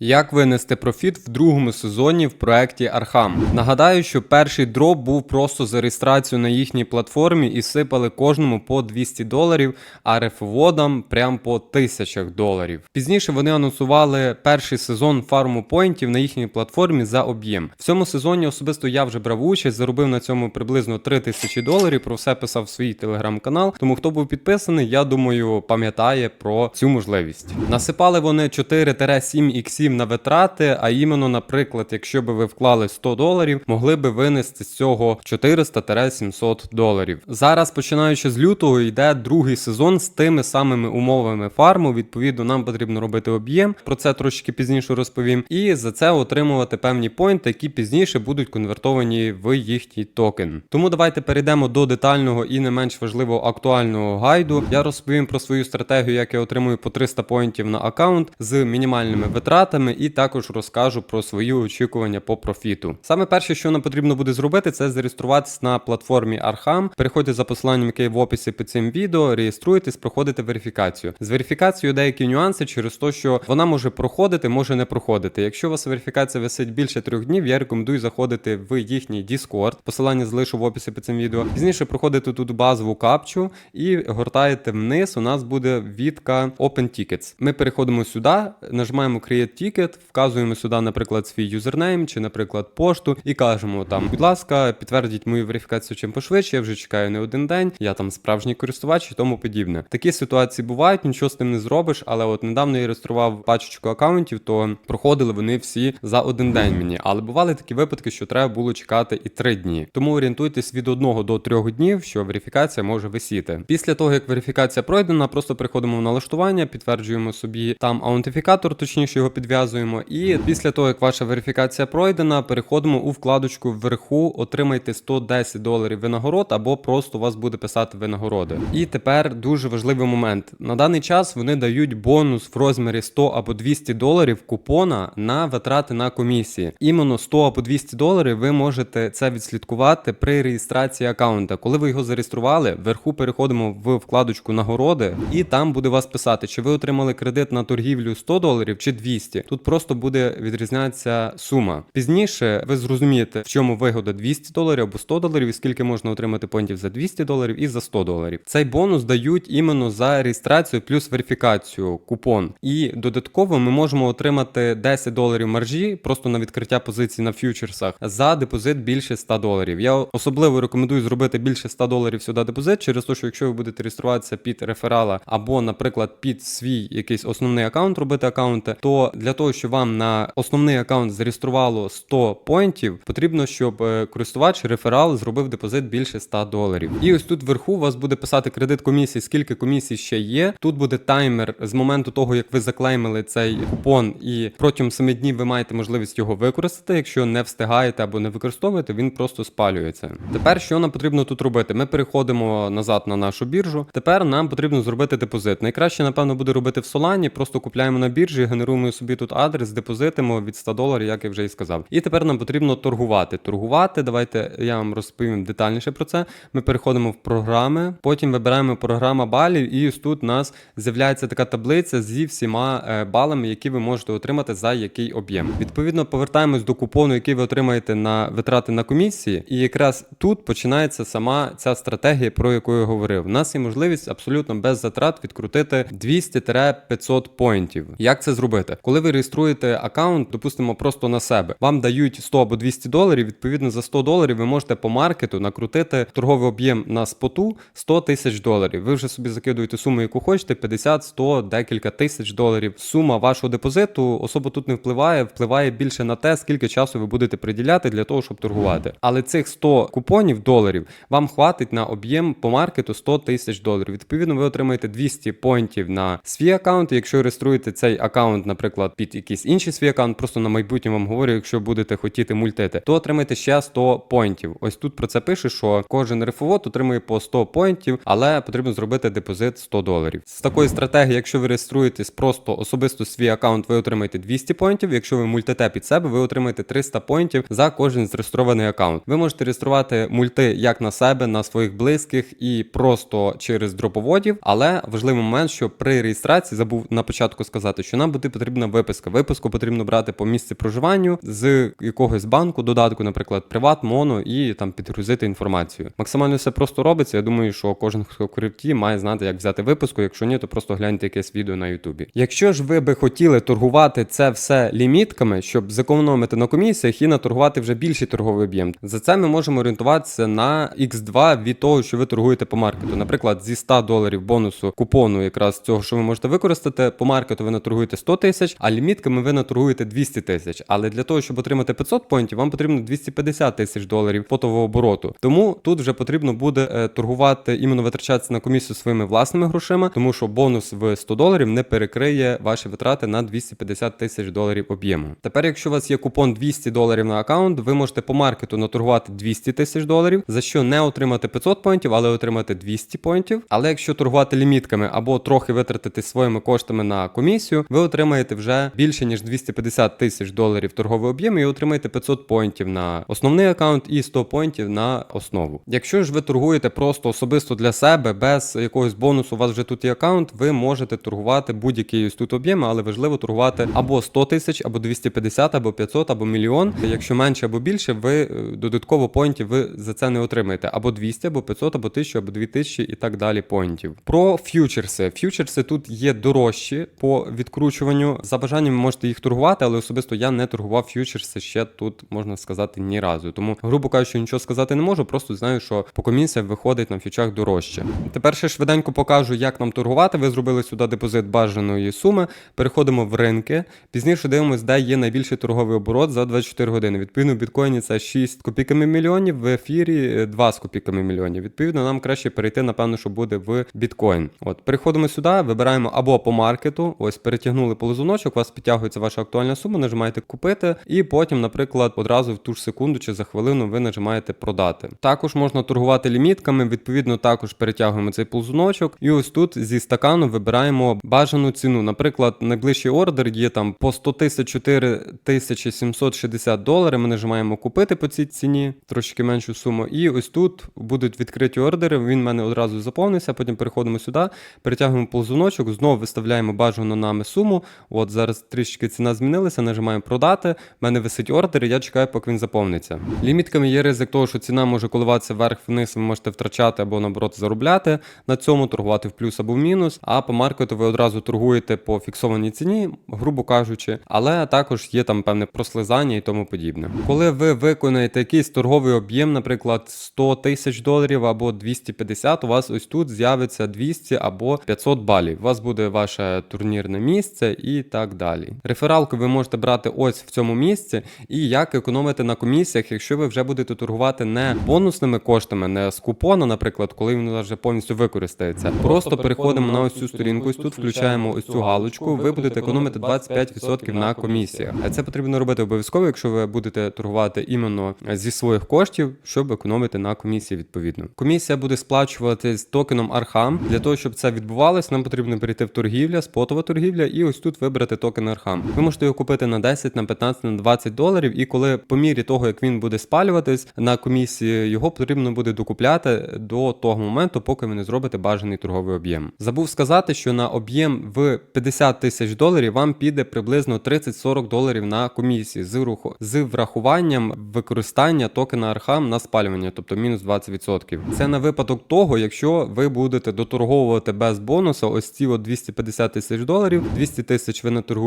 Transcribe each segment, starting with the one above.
Як винести профіт в другому сезоні в проєкті Архам? Нагадаю, що перший дроп був просто за реєстрацію на їхній платформі і сипали кожному по 200 доларів, а рефоводам прям по тисячах доларів. Пізніше вони анонсували перший сезон фарму поінтів на їхній платформі за об'єм. В цьому сезоні особисто я вже брав участь, заробив на цьому приблизно 3000 доларів. Про все писав в свій телеграм-канал. Тому хто був підписаний, я думаю, пам'ятає про цю можливість. Насипали вони 4-7 іксів на витрати, а іменно, наприклад, якщо би ви вклали 100 доларів, могли би винести з цього 400-700 доларів. Зараз, починаючи з лютого, йде другий сезон з тими самими умовами фарму. Відповідно, нам потрібно робити об'єм. Про це трошки пізніше розповім. І за це отримувати певні поінти, які пізніше будуть конвертовані в їхній токен. Тому давайте перейдемо до детального і не менш важливо актуального гайду. Я розповім про свою стратегію, як я отримую по 300 поінтів на аккаунт з мінімальними витратами, і також розкажу про свої очікування по профіту. Саме перше, що нам потрібно буде зробити, це зареєструватися на платформі Arham. Переходьте за посиланням, яке є в описі під цим відео, реєструєтесь, проходите верифікацію. З верифікацією деякі нюанси через те, що вона може проходити, може не проходити. Якщо у вас верифікація висить більше трьох днів, я рекомендую заходити в їхній Discord. Посилання залишу в описі під цим відео. Пізніше проходите тут базову капчу і гортаєте вниз. У нас буде відка Open Tickets. Ми переходимо сюди, нажимаємо Create Ticket, вказуємо сюди, наприклад, свій юзернейм чи, наприклад, пошту, і кажемо там, будь ласка, підтвердіть мою верифікацію чим пошвидше. Я вже чекаю не один день. Я там справжній користувач і тому подібне. Такі ситуації бувають, нічого з тим не зробиш. Але от недавно я реєстрував пачечку акаунтів, то проходили вони всі за один день мені. Але бували такі випадки, що треба було чекати і три дні. Тому орієнтуйтесь від одного до трьох днів, що верифікація може висіти. Після того, як верифікація пройдена, просто переходимо в налаштування, підтверджуємо собі там аутентифікатор, точніше його підв'язуємо. І після того, як ваша верифікація пройдена, переходимо у вкладочку вверху, отримайте 110 доларів винагород, або просто у вас буде писати винагороди. І тепер дуже важливий момент. На даний час вони дають бонус в розмірі 100 або 200 доларів купона на витрати на комісії. Іменно 100 або 200 доларів ви можете це відслідкувати при реєстрації аккаунта. Коли ви його зареєстрували, вверху переходимо в вкладочку нагороди, і там буде вас писати, чи ви отримали кредит на торгівлю 100 доларів чи 200. Тут просто буде відрізнятися сума. Пізніше ви зрозумієте, в чому вигода 200 доларів або 100 доларів, і скільки можна отримати понтів за 200 доларів і за 100 доларів. Цей бонус дають іменно за реєстрацію плюс верифікацію купон. І додатково ми можемо отримати 10 доларів маржі просто на відкриття позицій на фьючерсах за депозит більше 100 доларів. Я особливо рекомендую зробити більше 100 доларів сюди депозит, через те, що якщо ви будете реєструватися під реферала або, наприклад, під свій якийсь основний аккаунт робити аккаунти, то для того, щоб вам на основний аккаунт зареєструвало 100 поінтів, потрібно, щоб е, користувач реферал зробив депозит більше 100 доларів. І ось тут вверху у вас буде писати кредит комісії, скільки комісій ще є. Тут буде таймер з моменту того, як ви заклеймили цей купон, і протягом 7 днів ви маєте можливість його використати. Якщо не встигаєте або не використовуєте, він просто спалюється. Тепер що нам потрібно тут робити? Ми переходимо назад на нашу біржу. Тепер нам потрібно зробити депозит. Найкраще, напевно, буде робити в Solana, просто купляємо на біржі, генеруємо собі тут адрес, депозитимо від 100 доларів, як я вже і сказав. І тепер нам потрібно торгувати. Торгувати, давайте я вам розповім детальніше про це. Ми переходимо в програми, потім вибираємо програма балів, і ось тут у нас з'являється така таблиця зі всіма е, балами, які ви можете отримати за який об'єм. Відповідно, повертаємось до купону, який ви отримаєте на витрати на комісії, і якраз тут починається сама ця стратегія, про яку я говорив. У нас є можливість абсолютно без затрат відкрутити 200-500 поінтів. Як це зробити? Коли ви реєструєте аккаунт, допустимо, просто на себе, вам дають 100 або 200 доларів. Відповідно, за 100 доларів ви можете по маркету накрутити торговий об'єм на споту 100 тисяч доларів. Ви вже собі закидуєте суму, яку хочете: 50, 100, декілька тисяч доларів. Сума вашого депозиту особо тут не впливає, впливає більше на те, скільки часу ви будете приділяти для того, щоб торгувати. Але цих 100 купонів доларів вам хватить на об'єм по маркету 100 тисяч доларів. Відповідно, ви отримаєте 200 поінтів на свій аккаунт. Якщо реєструєте цей аккаунт, наприклад, під якийсь інший свій аккаунт, просто на майбутнє вам говорю, якщо будете хотіти мультити, то отримаєте ще 100 поінтів. Ось тут про це пише, що кожен рефовод отримує по 100 поінтів, але потрібно зробити депозит 100 доларів. З такої стратегії, якщо ви реєструєтесь просто особисто свій аккаунт, ви отримаєте 200 поінтів. Якщо ви мультите під себе, ви отримаєте 300 поінтів за кожен зареєстрований аккаунт. Ви можете реєструвати мульти як на себе, на своїх близьких і просто через дроповодів. Але важливий момент, що при реєстрації забув на початку сказати, що нам буде потрібна vip виписка. Виписку потрібно брати по місці проживанню з якогось банку, додатку, наприклад, приват, моно, і там підгрузити інформацію. Максимально все просто робиться. Я думаю, що кожен хто крипті має знати, як взяти виписку. Якщо ні, то просто гляньте якесь відео на Ютубі. Якщо ж ви би хотіли торгувати це все лімітками, щоб зекономити на комісіях і наторгувати вже більший торговий об'єм, за це ми можемо орієнтуватися на X2 від того, що ви торгуєте по маркету. Наприклад, зі 100 доларів бонусу купону, якраз цього, що ви можете використати, по маркету ви наторгуєте 100 тисяч, а лімітками ви наторгуєте 200 тисяч. Але для того, щоб отримати 500 поінтів, вам потрібно 250 тисяч доларів фотового обороту. Тому тут вже потрібно буде е, торгувати іменно витрачатися на комісію своїми власними грошима, тому що бонус в 100 доларів не перекриє ваші витрати на 250 тисяч доларів об'єму. Тепер, якщо у вас є купон 200 доларів на аккаунт, ви можете по маркету наторгувати 200 тисяч доларів, за що не отримати 500 поінтів, але отримати 200 поінтів. Але якщо торгувати лімітками або трохи витратити своїми коштами на комісію, ви отримаєте вже більше ніж 250 тисяч доларів торговий об'єм і отримаєте 500 поінтів на основний аккаунт і 100 поінтів на основу. Якщо ж ви торгуєте просто особисто для себе, без якогось бонусу, у вас вже тут є аккаунт, ви можете торгувати будь-який ось тут об'єм, але важливо торгувати або 100 тисяч, або 250, або 500, або мільйон. Якщо менше або більше, ви е, додатково поінтів ви за це не отримаєте. Або 200, або 500, або 1000, або 2000 і так далі поінтів. Про ф'ючерси. Ф'ючерси тут є дорожчі по відкручуванню. За бажанням ви можете їх торгувати, але особисто я не торгував ф'ючерси ще тут, можна сказати, ні разу. Тому, грубо кажучи, нічого сказати не можу, просто знаю, що по комісіях виходить на ф'ючах дорожче. Тепер ще швиденько покажу, як нам торгувати. Ви зробили сюди депозит бажаної суми. Переходимо в ринки. Пізніше дивимося, де є найбільший торговий оборот за 24 години. Відповідно, в біткоїні це 6 копійками мільйонів, в ефірі е, 2 з копійками мільйонів. Відповідно, нам краще перейти, напевно, що буде в біткоін. От, переходимо сюди, вибираємо або по маркету. Ось перетягнули ползуночок, у вас підтягується ваша актуальна сума, нажимаєте купити, і потім, наприклад, одразу в ту ж секунду чи за хвилину ви нажимаєте продати. Також можна торгувати лімітками. Відповідно, також перетягуємо цей ползуночок. І ось тут зі стакану вибираємо бажану ціну. Наприклад, найближчий ордер є там по 100 тисяч 4 760 доларів. Ми нажимаємо купити по цій ціні, трошки меншу суму. І ось тут будуть відкриті ордери. Він в мене одразу заповнився. Потім переходимо сюди, перетягуємо ползуночок, знову виставляємо бажану нами суму. От зараз трішки ціна змінилася, нажимаємо продати. В мене висить ордер, і я чекаю, поки він заповниться. Лімітками є ризик того, що ціна може коливатися вверх-вниз, ви можете втрачати або наоборот заробляти на цьому, торгувати в плюс або в мінус. А по маркету ви одразу торгуєте по фіксованій ціні, грубо кажучи, але також є там певне прослизання і тому подібне. Коли ви виконаєте якийсь торговий об'єм, наприклад, 100 тисяч доларів або 250, у вас ось тут з'явиться 200 або 500 балів. У вас буде ваше турнірне місце і так далі. Рефералку ви можете брати ось в цьому місці, і як економити на комісіях, якщо ви вже будете торгувати не бонусними коштами, не з купона, наприклад, коли він вже повністю використається. Просто переходимо на ось цю сторінку, ось тут включаємо ось цю галочку. Ви будете економити 25% на комісіях. А це потрібно робити обов'язково, якщо ви будете торгувати іменно зі своїх коштів, щоб економити на комісії відповідно. Комісія буде сплачувати з токеном Архам. Для того, щоб це відбувалось, нам потрібно перейти в торгівля, спотова торгівля, і ось тут вибрати токен Архам. Ви можете його купити на 10, на 15, на 20 доларів. І коли по мірі того, як він буде спалюватись на комісії, його потрібно буде докупляти до того моменту, поки ви не зробите бажаний торговий об'єм. Забув сказати, що на об'єм в 50 тисяч доларів вам піде приблизно 30-40 доларів на комісії з руху з врахуванням використання токена Архам на спалювання, тобто мінус 20%. Це на випадок того, якщо ви будете доторговувати без бонусу, ось ці от 250 тисяч доларів, 200 тисяч ви наторгуєте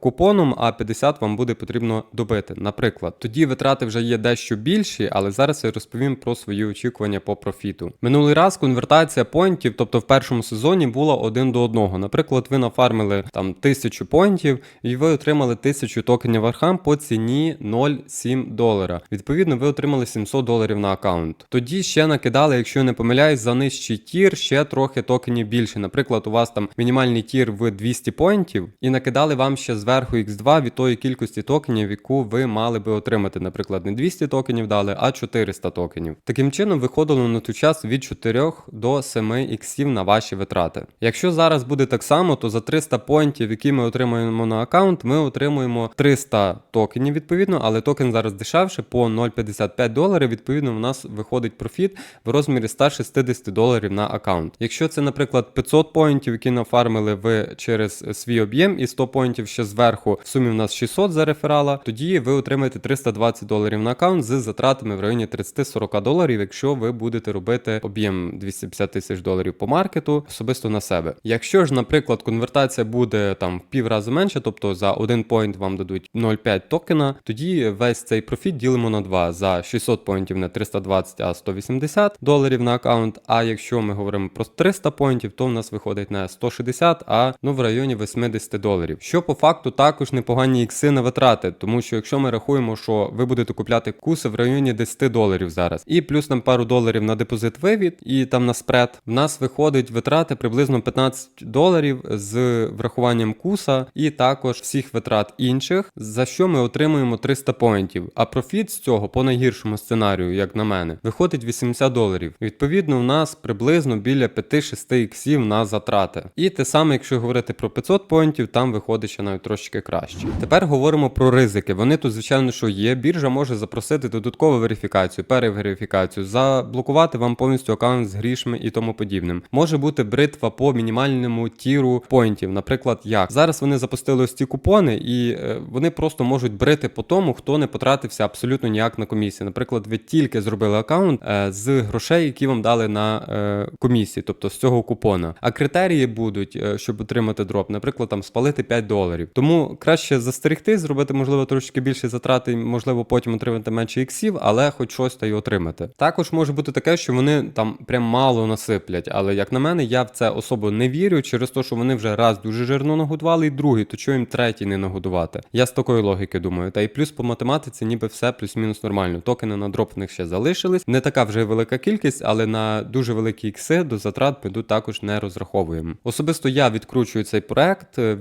купоном, а 50 вам буде потрібно добити. Наприклад, тоді витрати вже є дещо більші, але зараз я розповім про свої очікування по профіту. Минулий раз конвертація поінтів, тобто в першому сезоні, була один до одного. Наприклад, ви нафармили там тисячу поінтів, і ви отримали тисячу токенів Архам по ціні 0,7 долара. Відповідно, ви отримали 700 доларів на аккаунт. Тоді ще накидали, якщо я не помиляюсь, за нижчий тір ще трохи токенів більше. Наприклад, у вас там мінімальний тір в 200 поінтів, і накидали вам ще зверху X2 від тої кількості токенів, яку ви мали би отримати. Наприклад, не 200 токенів дали, а 400 токенів. Таким чином виходило на той час від 4 до 7 іксів на ваші витрати. Якщо зараз буде так само, то за 300 поінтів, які ми отримуємо на аккаунт, ми отримуємо 300 токенів відповідно, але токен зараз дешевше по 0,55 доларів. Відповідно, в нас виходить профіт в розмірі 160 доларів на аккаунт. Якщо це, наприклад, 500 поінтів, які нафармили ви через свій об'єм, і 100 поінтів ще зверху. В сумі в нас 600 за реферала. Тоді ви отримаєте 320 доларів на аккаунт з затратами в районі 30-40 доларів, якщо ви будете робити об'єм 250 тисяч доларів по маркету особисто на себе. Якщо ж, наприклад, конвертація буде там в пів рази менше, тобто за один поінт вам дадуть 0,5 токена, тоді весь цей профіт ділимо на 2 за 600 поінтів не 320, а 180 доларів на аккаунт. А якщо ми говоримо про 300 поінтів, то в нас виходить не 160, а ну в районі 80 доларів. Що по факту також непогані ікси на витрати, тому що якщо ми рахуємо, що ви будете купляти куси в районі 10 доларів зараз, і плюс там пару доларів на депозит вивід, і там на спред, в нас виходить витрати приблизно 15 доларів з врахуванням куса, і також всіх витрат інших, за що ми отримуємо 300 поінтів. А профіт з цього по найгіршому сценарію, як на мене, виходить 80 доларів. Відповідно, у нас приблизно біля 5-6 іксів на затрати. І те саме, якщо говорити про 500 поінтів, там виходить ще навіть трошки краще. Тепер говоримо про ризики. Вони тут, звичайно, що є. Біржа може запросити додаткову верифікацію, переверифікацію, заблокувати вам повністю аккаунт з грішми і тому подібним. Може бути бритва по мінімальному тіру поінтів, наприклад, як зараз вони запустили ось ці купони, і е, вони просто можуть брити по тому, хто не потратився абсолютно ніяк на комісії. Наприклад, ви тільки зробили аккаунт е, з грошей, які вам дали на е, комісії, тобто з цього купона. А критерії будуть, щоб отримати дроп, наприклад, там спалити 5 доларів. Тому краще застерегти, зробити можливо трошки більше затрати, можливо, потім отримати менше іксів, але хоч щось та й отримати. Також може бути таке, що вони там прям мало насиплять. Але як на мене, я в це особо не вірю через те, що вони вже раз дуже жирно нагодували, і другий, то чого їм третій не нагодувати. Я з такої логіки думаю. Та й плюс по математиці, ніби все плюс-мінус нормально. Токени на дроп в них ще залишились. Не така вже велика кількість, але на дуже великі ікси до затрат ми тут також не розраховуємо. Особисто я відкручую цей проект. е,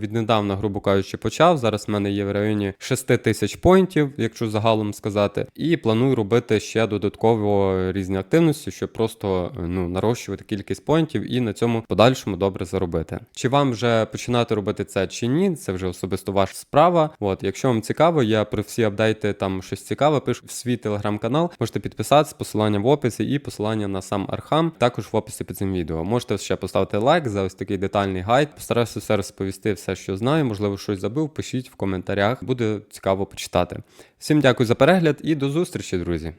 Віднедавна, грубо кажучи, почав. Зараз в мене є в районі 6 тисяч поінтів, якщо загалом сказати, і планую робити ще додатково різні активності, щоб просто ну нарощувати кількість поінтів і на цьому подальшому добре заробити. Чи вам вже починати робити це чи ні? Це вже особисто ваша справа. От, якщо вам цікаво, я про всі апдейти там щось цікаве пишу в свій телеграм-канал. Можете підписатися, посилання в описі і посилання на сам Архам також в описі під цим відео. Можете ще поставити лайк за ось такий детальний гайд. Постараюся все розповісти, все, що знаю. Можливо, щось забув. Пишіть в коментарях. Буде цікаво почитати. Всім дякую за перегляд і до зустрічі, друзі.